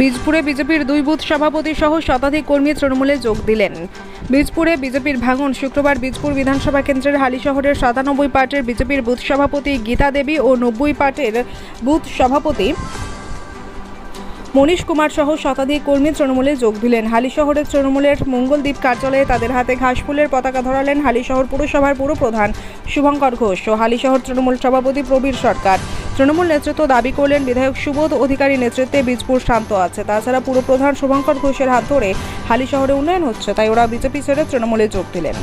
বীজপুরে বিজেপির দুই বুথ সভাপতি সহ শতাধিক কর্মী তৃণমূলে যোগ দিলেন। বীজপুরে বিজেপির ভাঙন শুক্রবার বীজপুর বিধানসভা কেন্দ্রের হালি শহরের সাতানব্বই পার্টের বিজেপির বুথ সভাপতি গীতা দেবী ও নব্বই পার্টের বুথ সভাপতি মনীষ কুমার সহ শতাধিক কর্মী তৃণমূলে যোগ দিলেন। হালি শহরের তৃণমূলের মঙ্গলদ্বীপ কার্যালয়ে তাদের হাতে ঘাসফুলের পতাকা ধরালেন হালিশহর পুরসভার পুরপ্রধান শুভঙ্কর ঘোষ ও হালিশহর তৃণমূল সভাপতি প্রবীর সরকার। তৃণমূল নেতৃত্ব দাবি করলেন বিধায়ক সুবোধ, অধিকারী নেতৃত্বে বীজপুর শান্ত আছে। তাছাড়া পুরপ্রধান শুভঙ্কর ঘোষের হাত ধরে হালি শহরে উন্নয়ন হচ্ছে, তাই ওরা বিজেপি ছেড়ে তৃণমূলে যোগ দিলেন।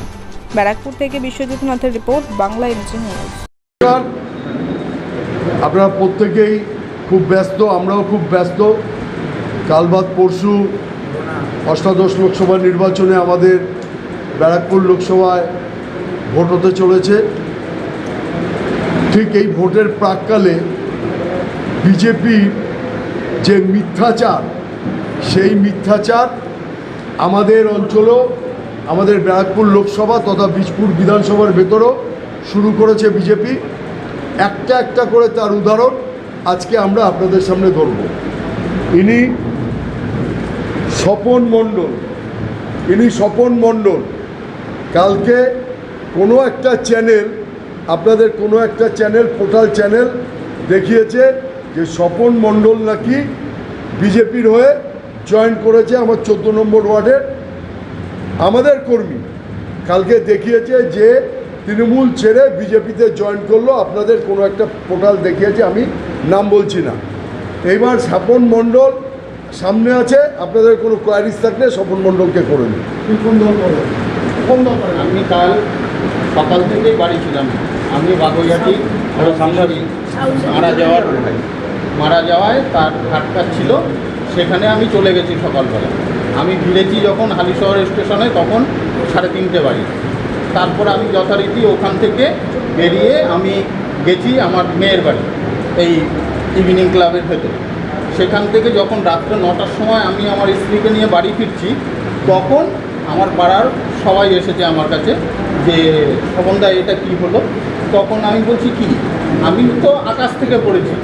ব্যারাকপুর থেকে বিশ্বজিৎ নাথের রিপোর্ট, বাংলা এনজি নিউজ। আপনারা প্রত্যেকেই খুব ব্যস্ত, আমরাও খুব ব্যস্ত। কাল বাদ পরশু অষ্টাদশ লোকসভা নির্বাচনে আমাদের ব্যারাকপুর লোকসভায় ভোট হতে চলেছে। ঠিক এই ভোটের প্রাককালে বিজেপি যে মিথ্যাচার, সেই মিথ্যাচার আমাদের অঞ্চলেও, আমাদের ব্যারাকপুর লোকসভা তথা বীজপুর বিধানসভার ভেতরও শুরু করেছে বিজেপি। একটা একটা করে তার উদাহরণ আজকে আমরা আপনাদের সামনে ধরব। ইনি স্বপন মণ্ডল, ইনি স্বপন মণ্ডল। কালকে কোনো একটা চ্যানেল আপনাদের কোনো একটা চ্যানেল পোর্টাল চ্যানেল দেখিয়েছে যে স্বপন মণ্ডল নাকি বিজেপির হয়ে জয়েন করেছে আমার চোদ্দ নম্বর ওয়ার্ডের আমাদের কর্মী কালকে দেখিয়েছে যে তৃণমূল ছেড়ে বিজেপিতে জয়েন করল। আপনাদের কোনো একটা পোর্টাল দেখিয়েছে আমি নাম বলছি না। এইবার স্বপন মণ্ডল সামনে আছে আপনাদের কোনো কোয়ারিজ থাকলে স্বপন মণ্ডলকে করে নিন। কোন দল করেন কোন দল করেন? আমি কাল সকাল থেকেই বাড়ি ছিলাম। আমি বাগুইহাটি মারা যাওয়ার মারা যাওয়ায় তার হাটকার ছিল। সেখানে আমি চলে গেছি সকালবেলা। আমি ফিরেছি যখন হালিশহর স্টেশনে, তখন সাড়ে তিনটে বাড়ি তারপর আমি যথারীতি ওখান থেকে বেরিয়ে আমি গেছি আমার মেয়ের বাড়ি, এই ইভিনিং ক্লাবের ভেতর। সেখান থেকে যখন রাত্রে নটার সময় আমি আমার স্ত্রীকে নিয়ে বাড়ি ফিরছি, তখন আমার পাড়ার সবাই এসেছে আমার কাছে। যে দা এটা কি হলো, তখন আমি বলছি কি, আমি তো আকাশ থেকে পড়েছি,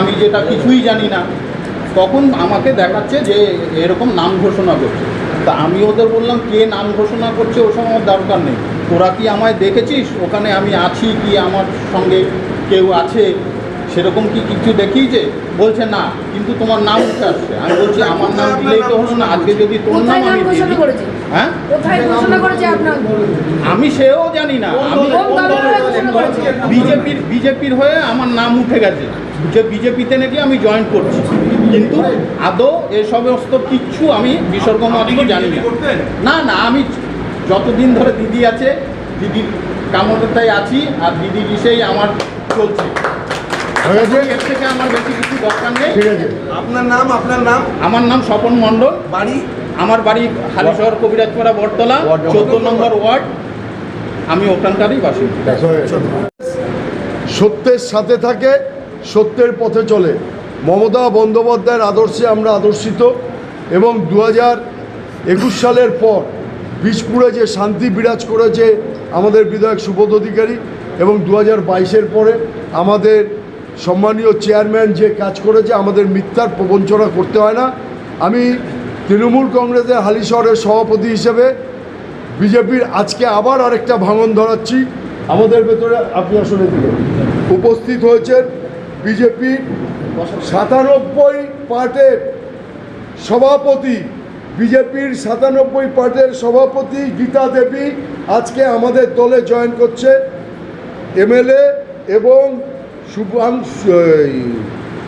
আমি যেটা কিছুই জানি না। তখন আমাকে দেখাচ্ছে যে এরকম নাম ঘোষণা করছে। তা আমি ওদের বললাম, কে নাম ঘোষণা করছে ও সময় আমার দরকার নেই। তোরা কি আমায় দেখেছিস? ওখানে আমি আছি কি? আমার সঙ্গে কেউ আছে? সেরকম কি কিছু দেখিয়েছে? বলছে না কিন্তু তোমার নাম উঠে আসছে। আমি বলছি আমার নাম দিলেই তো হলো না। আজকে যদি তোর নাম আমি হ্যাঁ? আমি সেও জানি না। বিজেপির বিজেপির হয়ে আমার নাম উঠে গেছে। যে বিজেপিতে নাকি আমি জয়েন করছি। কিন্তু আদৌ এ সমস্ত কিচ্ছু আমি বিসর্গ মাত্র জানি না। না না আমি যতদিন ধরে দিদি আছে দিদির কামতায় আছি আর দিদি বিষয়েই আমার চলছে। ঠিক আছে। আপনার নাম আপনার নাম? আমার নাম স্বপন মণ্ডল। বাড়ি? আমার বাড়ি হালিশহর কবিরাজপাড়া বটতলা চোদ্দ নম্বর ওয়ার্ড। আমি ওখানকারই বাসি। সত্যের সাথে থাকে সত্যের পথে চলে। মমতা বন্দ্যোপাধ্যায়ের আদর্শে আমরা আদর্শিত এবং দু হাজার একুশ সালের পর বিষপুরে যে শান্তি বিরাজ করেছে আমাদের বিধায়ক সুবোধ অধিকারী এবং দু হাজার বাইশের পরে আমাদের সম্মানীয় চেয়ারম্যান যে কাজ করেছে, আমাদের মিথ্যার প্রবঞ্চনা করতে হয় না। আমি তৃণমূল কংগ্রেসের হালি শহরের সভাপতি হিসেবে বিজেপির আজকে আবার আরেকটা ভাঙন ধরাচ্ছি। আমাদের ভেতরে আপনি আসলে উপস্থিত হয়েছেন বিজেপির সাতানব্বই পার্টের সভাপতি, বিজেপির সাতানব্বই পার্টের সভাপতি গীতা দেবী আজকে আমাদের দলে জয়েন করছে। এমএলএ এবং শুভাংশু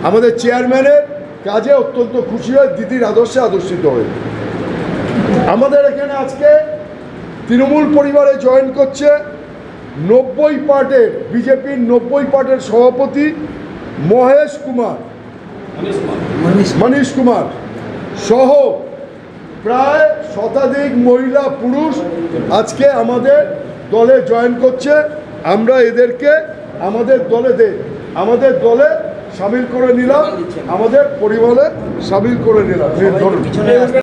আমাদের চেয়ারম্যানের কাজে অত্যন্ত খুশি হয় দিদির আদর্শে আদর্শিত হয়ে। আমাদের এখানে আজকে তৃণমূল পরিবারে জয়েন করছে নব্বই পার্টের বিজেপির নব্বই পার্টের সভাপতি মহেশ কুমার। মনীষ কুমার। সহ প্রায় শতাধিক মহিলা পুরুষ আজকে আমাদের দলে জয়েন করছে। আমরা এদেরকে আমাদের দলে দে আমাদের দলে সামিল করে নিলাম আমাদের পরিবারে সামিল করে নিলাম।